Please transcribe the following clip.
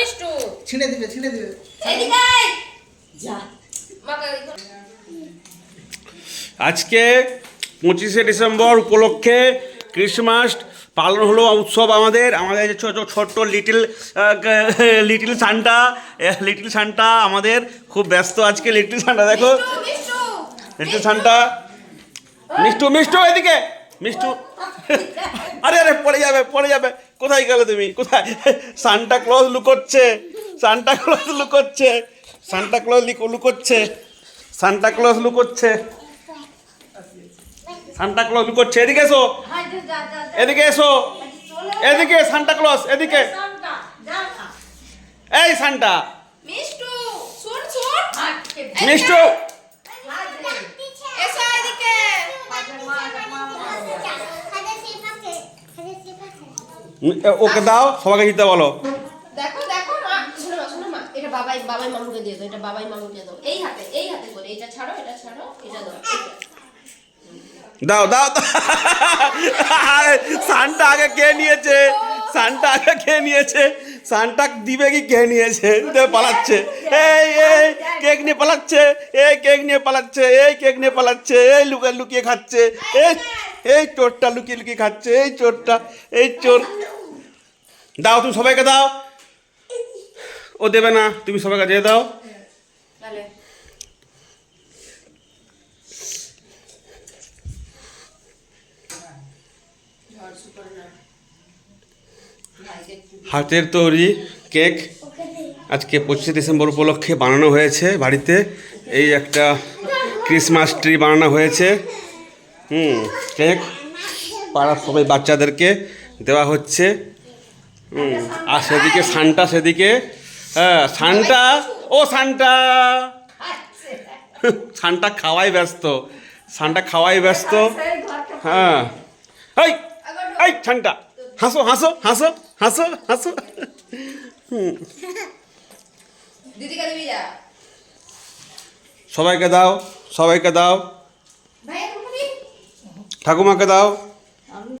মিষ্টু ছিঁড়ে দিবে ছিঁড়ে দিবে এদিকে যা আজকে পঁচিশে ডিসেম্বর উপলক্ষে ক্রিসমাস পালন হলো উৎসব আমাদের। আমাদের যে ছোট ছোট্ট little little Santa little Santa আমাদের খুব ব্যস্ত আজকে লিটিল সান্টা দেখো। মিষ্টু, মিষ্টু। Little Santa. মিষ্টু মিষ্টু এদিকে। মিষ্টু। আরে আরে পড়ে যাবে পড়ে যাবে। কোথায় গেলে তুমি? কোথায়? সান্টা ক্লজ লুকোচ্ছে। সান্টা ক্লজ লুকোচ্ছে। সান্টা ক্লজ লুকোচ্ছে। সান্টা ক্লজ লুকোচ্ছে। সান্টা ক্লজ লুকোচ্ছে। এদিকে এসো। এদিকে এসো। এদিকে সান্টা ক্লজ এদিকে। এই সান্টা। মিষ্টু মিষ্টু এসো এদিকে ওকে দাও সবাইকে দিতে বলো। দেখো দেখো মা শোনো মা শোনো মা এটা বাবাই বাবাই মামুকে দিয়ে দাও এটা বাবাই মামুকে দাও। এই হাতে এই হাতে করে এটা ছাড়ো এটা ছাড়ো এটা দাও এটা। দাও দাও দাও। আরে, সানটা আগে কে নিয়েছে? সানটা আগে কে নিয়েছে? সানটা দিবে কি কে নিয়েছে? দে পালাচ্ছে। এই এই কেক নিয়ে পালাচ্ছে এই কেক নিয়ে পালাচ্ছে এই কেক নিয়ে পালাচ্ছে এই লুকিয়ে লুকিয়ে খাচ্ছে এই এই চোরটা লুকিয়ে লুকিয়ে খাচ্ছে এই চোরটা এই চোর দাও তুমি সবাইকে দাও। ও দেবে না তুমি সবাইকে দিয়ে দাও। হাতের তৈরি কেক। আজকে পঁচিশে ডিসেম্বর উপলক্ষে বানানো হয়েছে বাড়িতে। এই একটা ক্রিসমাস ট্রি বানানো হয়েছে। Hmm cake. পাড়ার সবাই বাচ্চাদেরকে দেওয়া হচ্ছে। আর সেদিকে সানটা সেদিকে হ্যাঁ সানটা ও সানটা। সানটা খাওয়াই ব্যস্ত সানটা খাওয়াই ব্যস্ত। হ্যাঁ। এই এই সানটা হাসো হাসো হাসো হাসো হাসো। সবাইকে দাও সবাইকে দাও। ঠাকুমাকে দাও।